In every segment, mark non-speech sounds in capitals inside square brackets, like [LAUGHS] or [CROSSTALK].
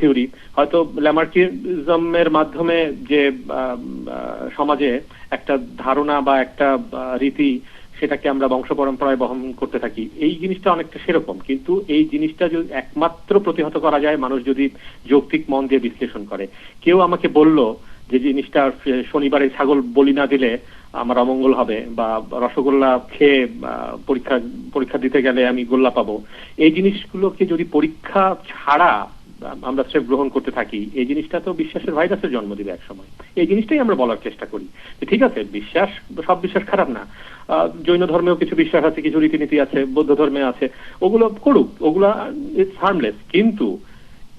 Theory হয়তো ল্যামার্কিজমের মাধ্যমে যে সমাজে একটা ধারণা বা একটা রীতি সেটাকে আমরা বংশ পরম্পরায় বহন করতে থাকি, এই জিনিসটা অনেকটা সেরকম। কিন্তু এই জিনিসটা যদি একমাত্র প্রতিহত করা যায়, মানুষ যদি যৌক্তিক মন দিয়ে বিশ্লেষণ করে। কেউ আমাকে বলল যে জিনিসটা শনিবারে ছাগল বলি না দিলে আমার অমঙ্গল হবে বা রসগোল্লা খেয়ে পরীক্ষা পরীক্ষা দিতে গেলে আমি গোল্লা পাবো। এই জিনিসগুলোকে যদি পরীক্ষা ছাড়া আমরা স্রেফ গ্রহণ করতে থাকি, এই জিনিসটা তো বিশ্বাসের ভাইরাসের জন্ম দিবে এক সময় এই জিনিসটাই আমরা বলার চেষ্টা করি ঠিক আছে, বিশ্বাস, সব বিশ্বাস খারাপ না। জৈন ধর্মেও কিছু বিশ্বাস আছে, কিছু রীতিনীতি আছে, বৌদ্ধ ধর্মে আছে, ওগুলো করুক, ওগুলো ইটস হার্মলেস কিন্তু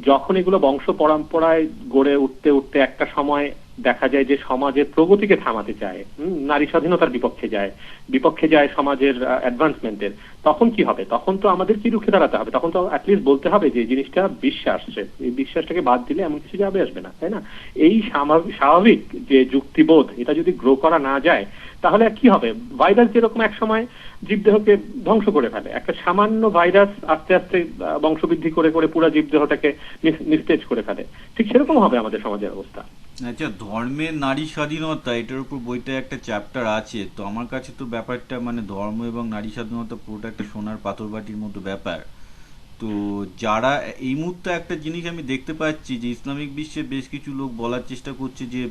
যখন এগুলো বংশ পরম্পরায় গড়ে উঠতে উঠতে একটা সময় দেখা যায় যে সমাজের প্রগতিকে থামাতে চায় নারী স্বাধীনতার বিপক্ষে যায় বিপক্ষে যায় সমাজের অ্যাডভান্সমেন্টের তখন কি হবে? তখন তো আমাদের কি রুখে দাঁড়াতে হবে? তখন তো অ্যাটলিস্ট বলতে হবে যে জিনিসটা বিশ্বাস এই বিশ্বাসটাকে বাদ দিলে এমন কিছু যাবে, আসবে না, তাই না? এই স্বাভাবিক যে যুক্তিবোধ, এটা যদি গ্রো করা না যায় তাহলে কি হবে? ভাইরাস যেরকম এক সময় জীবদেহকে ধ্বংস করে ফেলে, একটা সামান্য ভাইরাস আস্তে আস্তে বংশবৃদ্ধি করে করে পুরো জীবদেহটাকে নিস- নিস্তেজ করে ফেলে। ঠিক সেরকম হবে আমাদের সমাজের অবস্থা। আচ্ছা ধর্মের নারী স্বাধীনতা, এটার উপর বইটা একটা চ্যাপ্টার আছে, তো আমার কাছে তো ব্যাপারটা মানে ধর্ম এবং নারী স্বাধীনতা পুরোটা একটা সোনার পাথরবাটির মতো ব্যাপার। তো যারা, এই মুহূর্তে একটা জিনিস আমি দেখতে পাচ্ছি যে ইসলামিক বিশ্বে বেশ কিছু লোক বলার চেষ্টা করছে যে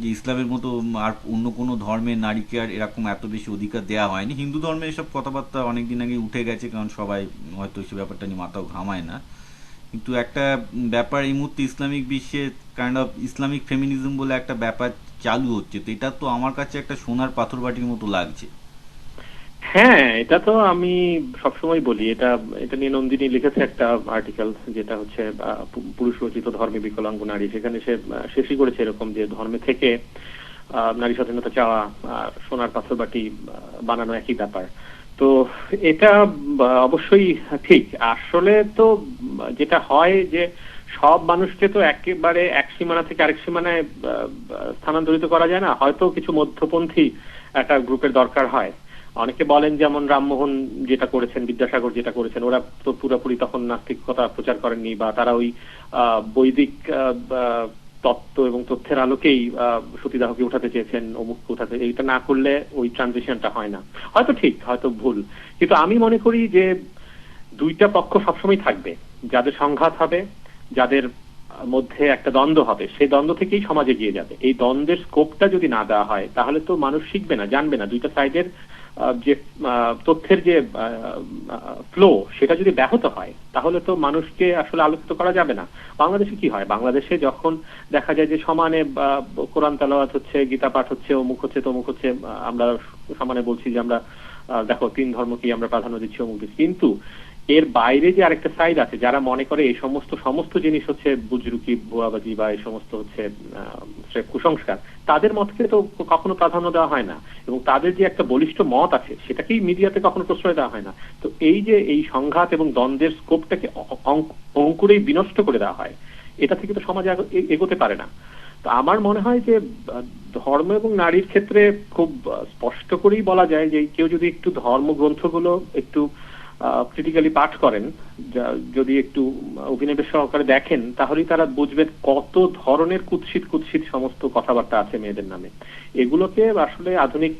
যে ইসলামের মতো আর অন্য কোনো ধর্মের নারীকে আর এরকম এত বেশি অধিকার দেওয়া হয়নি। হিন্দু ধর্মে এসব কথাবার্তা অনেকদিন আগে উঠে গেছে, কারণ সবাই হয়তো সে ব্যাপারটা নিয়ে মাথাও ঘামায় না। কিন্তু একটা ব্যাপার এই মুহূর্তে ইসলামিক বিশ্বে কাইন্ড অফ ইসলামিক ফেমিনিজম বলে একটা ব্যাপার চালু হচ্ছে। তো এটা তো আমার কাছে একটা সোনার পাথর বাটির মতো লাগছে। হ্যাঁ এটা তো আমি সবসময় বলি। এটা এটা নিয়ে নন্দিনী লিখেছে একটা আর্টিকেল যেটা হচ্ছে পুরুষ রচিত ধর্মে বিকলাঙ্গ নারী। সেখানে সে শেষই করেছে এরকম যে ধর্মে থেকে নারী স্বাধীনতা চাওয়া সোনার পাথর বাটি বানানো একই ব্যাপার। তো এটা অবশ্যই ঠিক। আসলে তো, যেটা হয় যে সব মানুষকে তো একেবারে এক সীমানা থেকে আরেক সীমানায় স্থানান্তরিত করা যায় না। হয়তো কিছু মধ্যপন্থী একটা গ্রুপের দরকার হয়। অনেকে বলেন যেমন রামমোহন যেটা করেছেন, বিদ্যাসাগর যেটা করেছেন, ওরা তো পুরোপুরি তখন নাস্তিকতা প্রচার করেননি বা তারা ওই বৈদিক তত্ত্ব এবং তথ্যের আলোকেই সতীদাহকে উঠাতে চেয়েছেন অমুককে উঠাতে, এইটা না করলে ওই ট্রানজিশনটা হয় না। হয়তো ঠিক, হয়তো ভুল। কিন্তু আমি মনে করি যে দুইটা পক্ষ সবসময় থাকবে। যাদের সংঘাত হবে, যাদের মধ্যে একটা দ্বন্দ্ব হবে, সেই দ্বন্দ্ব থেকেই সমাজে গিয়ে যাবে। এই দ্বন্দ্বের স্কোপটা যদি না দেওয়া হয়, তাহলে তো মানুষ শিখবে না, জানবে না। দুইটা সাইডের যে তথ্যের যে ফ্লো সেটা যদি ব্যাহত হয়, তাহলে তো মানুষকে আসলে আলোচিত করা যাবে না। বাংলাদেশে কি হয়? বাংলাদেশে যখন দেখা যায় যে সমানে কোরআন তালাওয়াত হচ্ছে, গীতা পাঠ হচ্ছে, অমুক হচ্ছে, তমুক হচ্ছে, আমরা সমানে বলছি যে আমরা দেখো, তিন ধর্মকেই আমরা প্রাধান্য দিচ্ছি, অমুক দিচ্ছি। কিন্তু এর বাইরে যে আরেকটা সাইড আছে, যারা মনে করে এই সমস্ত সমস্ত জিনিস হচ্ছে বুজরুকি, ভুয়াবাজি বা এই সমস্ত হচ্ছে কুসংস্কার, তাদের মতকে তো কখনো প্রাধান্য দেওয়া হয় না। এবং তাদের যে একটা বলিষ্ঠ মত আছে, সেটাকেই মিডিয়াতে কখনো প্রশ্রয় দেওয়া হয় না। তো এই যে এই সংঘাত এবং দ্বন্দ্বের স্কোপটাকে অঙ্কুরেই বিনষ্ট করে দেওয়া হয়, এটা থেকে তো সমাজ এগোতে পারে না। তো আমার মনে হয় যে ধর্ম এবং নারীর ক্ষেত্রে খুব স্পষ্ট করেই বলা যায় যে, কেউ যদি একটু ধর্মগ্রন্থগুলো একটু ক্রিটিক্যালি পাঠ করেন যদি একটু অভিনবেশ সহকারে দেখেন, তাহলেই তারা বুঝবেন কত ধরনের কুৎসিত কুৎসিত সমস্ত কথাবার্তা আছে মেয়েদের নামে। এগুলোকে আসলে আধুনিক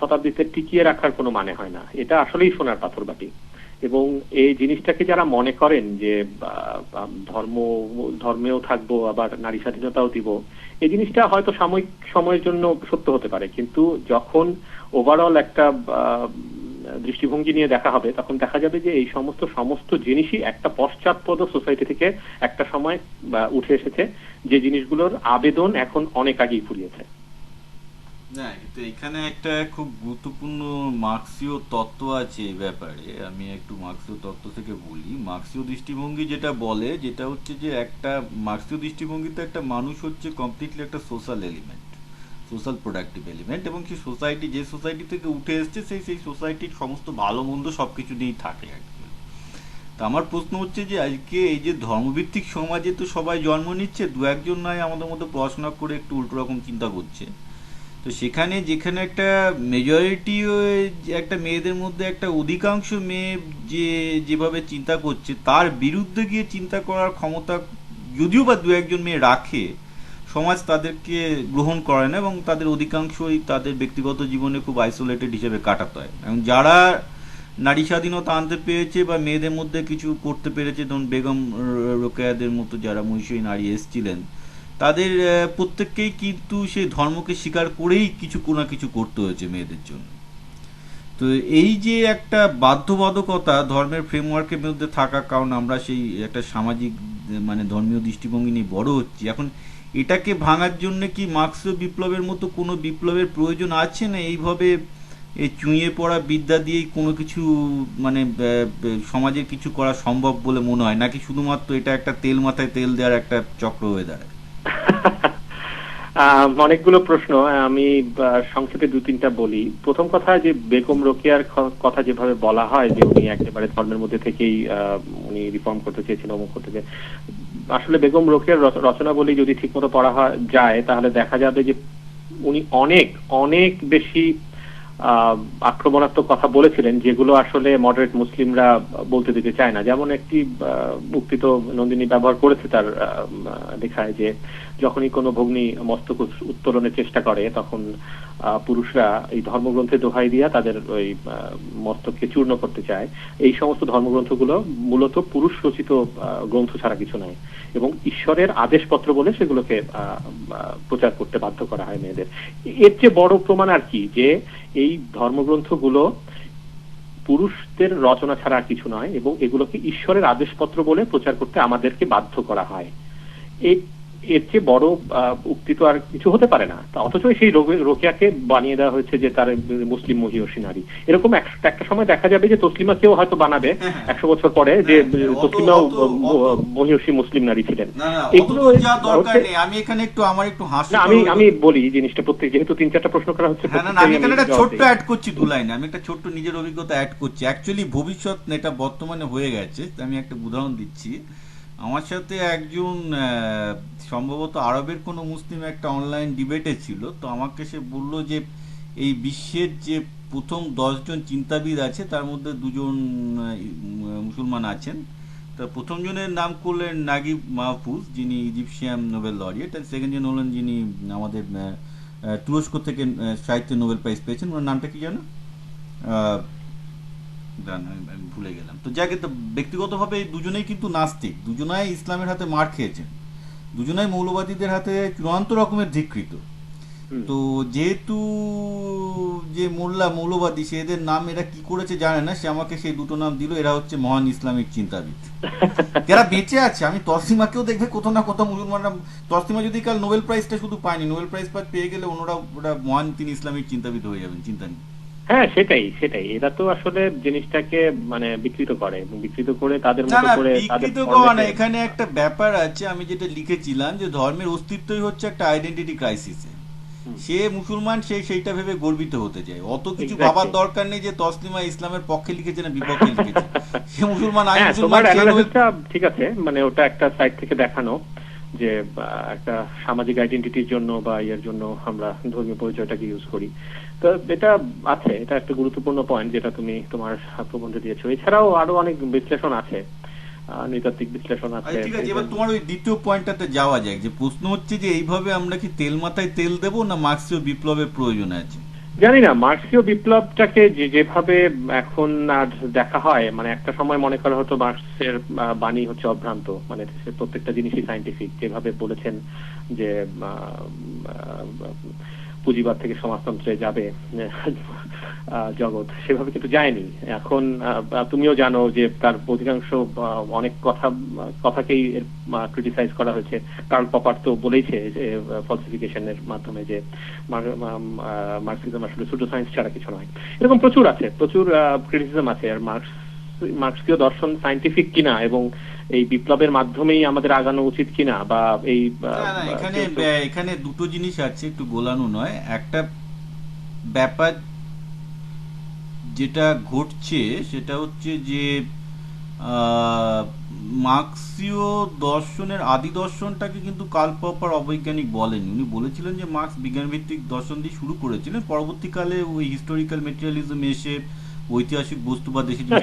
শতাব্দীতে টিকিয়ে রাখার কোনো মানে হয় না। এটা আসলেই সোনার পাথর বাটি। এবং এই জিনিসটাকে যারা মনে করেন যে ধর্ম, ধর্মেও থাকব, আবার নারী স্বাধীনতাও দিব, এই জিনিসটা হয়তো সাময়িক সময়ের জন্য সত্য হতে পারে। কিন্তু যখন ওভারঅল একটা দৃষ্টিভঙ্গি নিয়ে দেখা হবে, তখন দেখা যাবে যে এই সমস্ত সমস্ত জিনিসই একটা পশ্চাৎপদ সোসাইটি থেকে একটা সময় উঠে এসেছে, যে জিনিসগুলোর আবেদন এখন অনেক আগেই ফুরিয়েছে। এখানে একটা খুব গুরুত্বপূর্ণ মার্ক্সীয় তত্ত্ব আছে এই ব্যাপারে। আমি একটু মার্ক্সীয় তত্ত্ব থেকে বলি। মার্ক্সীয় দৃষ্টিভঙ্গি যেটা বলে, যেটা হচ্ছে যে একটা, মার্ক্সীয় দৃষ্টিভঙ্গিতে একটা মানুষ হচ্ছে কমপ্লিটলি একটা social element social productive element এবং সেই সোসাইটি, যে সোসাইটি থেকে উঠে এসছে সেই সেই সোসাইটির সমস্ত ভালো মন্দ সব কিছু নিয়েই থাকে actually। তা আমার প্রশ্ন হচ্ছে যে আজকে এই যে ধর্মভিত্তিক সমাজে তো সবাই জন্ম নিচ্ছে, দু একজন নয় আমাদের মধ্যে পড়াশোনা করে একটু উল্টো রকম চিন্তা করছে তো সেখানে, যেখানে একটা মেজরিটি একটা মেয়েদের মধ্যে একটা অধিকাংশ মেয়ে যে যেভাবে চিন্তা করছে, তার বিরুদ্ধে গিয়ে চিন্তা করার ক্ষমতা যদিও বা দু একজন মেয়ে রাখে সমাজ তাদেরকে গ্রহণ করে না এবং তাদের অধিকাংশই তাদের ব্যক্তিগত জীবনে খুব আইসোলেটেড হিসেবে কাটাতে হয় এবং যারা নারী স্বাধীনতা আনতে পেরেছে বা মেয়েদের মধ্যে কিছু করতে পেরেছে ধরুন বেগম রোকেয়াদের মতো যারা মহিষী নারী এসেছিলেন, তাদের প্রত্যেককেই কিন্তু সেই ধর্মকে স্বীকার করেই কিছু কোনো কিছু করতে হয়েছে মেয়েদের জন্য। তো এই যে একটা বাধ্যবাধকতা ধর্মের ফ্রেমওয়ার্কের মধ্যে থাকা, কারণ আমরা সেই একটা সামাজিক মানে ধর্মীয় দৃষ্টিভঙ্গি নিয়ে বড় হচ্ছি, এখন এটাকে ভাঙার জন্য কি মার্ক্সীয় বিপ্লবের মতো কোনো বিপ্লবের প্রয়োজন আছে না এইভাবে এই চুঁয়ে পড়া বিদ্যা দিয়েই কোনো কিছু মানে সমাজের কিছু করা সম্ভব বলে মনে হয়? নাকি শুধুমাত্র এটা একটা তেল মাথায় তেল দেওয়ার একটা চক্র হয়ে দাঁড়ায়? [LAUGHS] অনেকগুলো প্রশ্ন আমি সংক্ষেপে দু তিনটা বলি। প্রথম কথা যে বেগম রোকেয়ার কথা যেভাবে বলা হয় যে উনি একেবারে ধর্মের মধ্যে থেকেই উনি রিফর্ম করতে চেয়েছেন, অমুক করতে চেয়ে আসলে বেগম রোকেয়ার রচ- রচনাবলী যদি ঠিকমতো পড়া যায়, তাহলে দেখা যাবে যে উনি অনেক অনেক বেশি আক্রমণাত্মক কথা বলেছিলেন, যেগুলো আসলে মডারেট মুসলিমরা বলতে দিতে চায় না। যেমন একটি উক্তি তো নন্দিনী ব্যবহার করেছে তার লেখায় যে যখনই কোনো ভগ্নী মস্তক উত্তোলনের চেষ্টা করে, তখন পুরুষরা এই ধর্মগ্রন্থে দোহাই দিয়া তাদের ওই মস্তককে চূর্ণ করতে চায়। এই সমস্ত ধর্মগ্রন্থগুলো মূলত পুরুষ রচিত গ্রন্থ ছাড়া কিছু নয় এবং ঈশ্বরের আদেশপত্র বলে সেগুলোকে প্রচার করতে বাধ্য করা হয় মেয়েদের। এর চেয়ে বড় প্রমাণ আর কি, যে এই ধর্মগ্রন্থগুলো পুরুষদের রচনা ছাড়া আর কিছু নয়, এবং এগুলোকে ঈশ্বরের আদেশপত্র বলে প্রচার করতে আমাদেরকে বাধ্য করা হয়। এই এর চেয়ে বড় উক্তি তো আর কিছু হতে পারে না। অথচ সেই রোকেয়াকে বানিয়ে দেওয়া হয়েছে যে তার মুসলিম মহিষী নারী। এরকম একটা সময় দেখা যাবে যে তসলিমাকেও হয়তো বানাবে একশো বছর পরে যে হ্যাঁ, তসলিমাও অত- মুসলিম নারী ছিলেন। এগুলো আমি এখানে একটু আমার একটু হাসি আমি আমি বলি জিনিসটা প্রত্যেক যেহেতু তিন চারটা প্রশ্ন করা হচ্ছে হ্যাঁ আমি এখানে একটা ছোট্ট অ্যাড করছি দু লাইনে। আমি একটা ছোট্ট নিজের অভিজ্ঞতা অ্যাড করছি। অ্যাকচুয়ালি ভবিষ্যৎ এটা বর্তমানে হয়ে গেছে। আমি একটা উদাহরণ দিচ্ছি। আমার সাথে একজন সম্ভবত আরবের কোনো মুসলিম একটা অনলাইন ডিবেটে ছিল, তো আমাকে সে বলল যে, এই বিশ্বের যে প্রথম দশজন চিন্তাবিদ আছে, তার মধ্যে দুজন মুসলমান আছেন। তা প্রথম জনের নাম করলেন নাগিব মাহফুজ, যিনি ইজিপশিয়ান নোবেল লরিয়েট আর সেকেন্ড জন হলেন যিনি আমাদের তুরস্ক থেকে সাহিত্যে নোবেল প্রাইজ পেয়েছেন। ওনার নামটা কি জানো আমি ভুলে গেলাম। তো যাকে ব্যক্তিগতভাবে দুজনেই কিন্তু নাস্তিক। দুজনাই ইসলামের হাতে মার খেয়েছেন। দুজনাই মৌলবাদীদের হাতে চূড়ান্ত রকমের ধিকৃত। তো যেহেতু যে মোল্লা মৌলবাদী সে এদের নাম এরা কি করেছে জানে না সে আমাকে সেই দুটো নাম দিল এরা হচ্ছে মহান ইসলামিক চিন্তাবিদ। [LAUGHS] যারা বেঁচে আছে আমি তসলিমাকেও দেখবে কোথাও না কোথাও মুসলমানরা তসলিমা যদি কাল নোবেল প্রাইজটা শুধু পায়নি নোবেল প্রাইজ পেয়ে গেলে ওনারা ওরা মহান তিনি ইসলামিক চিন্তাবিদ হয়ে যাবেন চিন্তা নেই। হ্যাঁ সেটাই সেটাই। এরা তো আসলে জিনিসটাকে মানে বিকৃত করে। বিকৃত করে তাদের মতো করে বিকৃত করা না এখানে একটা ব্যাপার আছে আমি যেটা লিখেছিলাম যে ধর্মের অস্তিত্বই হচ্ছে একটা আইডেন্টিটি ক্রাইসিসে। সে মুসলমান সে সেইটা ভেবে গর্বিত হতে যায় অত কিছু. ভাবার দরকার নেই যে তসলিমা ইসলামের পক্ষে লিখেছে না বিপক্ষে লিখেছে। সে মুসলমান আমি হ্যাঁ মুসলমান ঠিক আছে মানে ওটা একটা সাইড থেকে দেখানো। যে একটা সামাজিক আইডেন্টিটির জন্য বা ইয়ের জন্য আমরা ধর্মীয় পরিচয়টাকে ইউজ করি। তো এটা আছে, এটা একটা গুরুত্বপূর্ণ পয়েন্ট যেটা তুমি তোমার প্রবন্ধে দিয়েছ। এছাড়াও আরও অনেক বিশ্লেষণ আছে নৃতাত্ত্বিক বিশ্লেষণ আছে। আচ্ছা ঠিক আছে, এবার তোমার ওই দ্বিতীয় পয়েন্টটাতে যাওয়া যায় যে প্রশ্ন হচ্ছে যে, এইভাবে আমরা কি তেল মাথায় তেল দেবো না মার্ক্সীয় বিপ্লবের প্রয়োজন আছে? জানি না, মার্ক্সীয় বিপ্লবটাকে যেভাবে এখন আর দেখা হয় মানে একটা সময় মনে করা হতো মার্ক্সের বাণী হচ্ছে অভ্রান্ত মানে প্রত্যেকটা জিনিসই সাইন্টিফিক যেভাবে বলেছেন যে পুঁজিবাদ থেকে সমাজতন্ত্রে যাবে জগৎ। সেভাবে কিন্তু যায়নি। এখন তুমিও জানো যে তার অধিকাংশ অনেক কথা, কথাকেই ক্রিটিসাইজ করা হয়েছে। কার্ল পপার তো বলেইছে যে ফলসিফিকেশনের মাধ্যমে যে মার্কসিজম আসলে সুডো সায়েন্স ছাড়া কিছু নয়। এরকম প্রচুর আছে, প্রচুর ক্রিটিসিজম আছে, আর মার্কস মার্কসীয় দর্শন সাইন্টিফিক কিনা এবং এই বিপ্লবের মাধ্যমেই আমাদের আগানো উচিত কিনা বা এই এখানে এখানে দুটো জিনিস আছে একটু গোলানো নয়। একটা ব্যাপার যেটা ঘটছে সেটা হচ্ছে যে মার্ক্সীয় দর্শনের আদি দর্শনটাকে কিন্তু কার্ল পপার অবৈজ্ঞানিক বলেন। উনি বলেছিলেন যে মার্ক্স বিজ্ঞান ভিত্তিক দর্শন দিয়ে শুরু করেছিলেন। পরবর্তীকালে ওই হিস্টোরিক্যাল মেটেরিয়ালিজম এসে ঐতিহাসিক বস্তুবাদ এসে না [LAUGHS]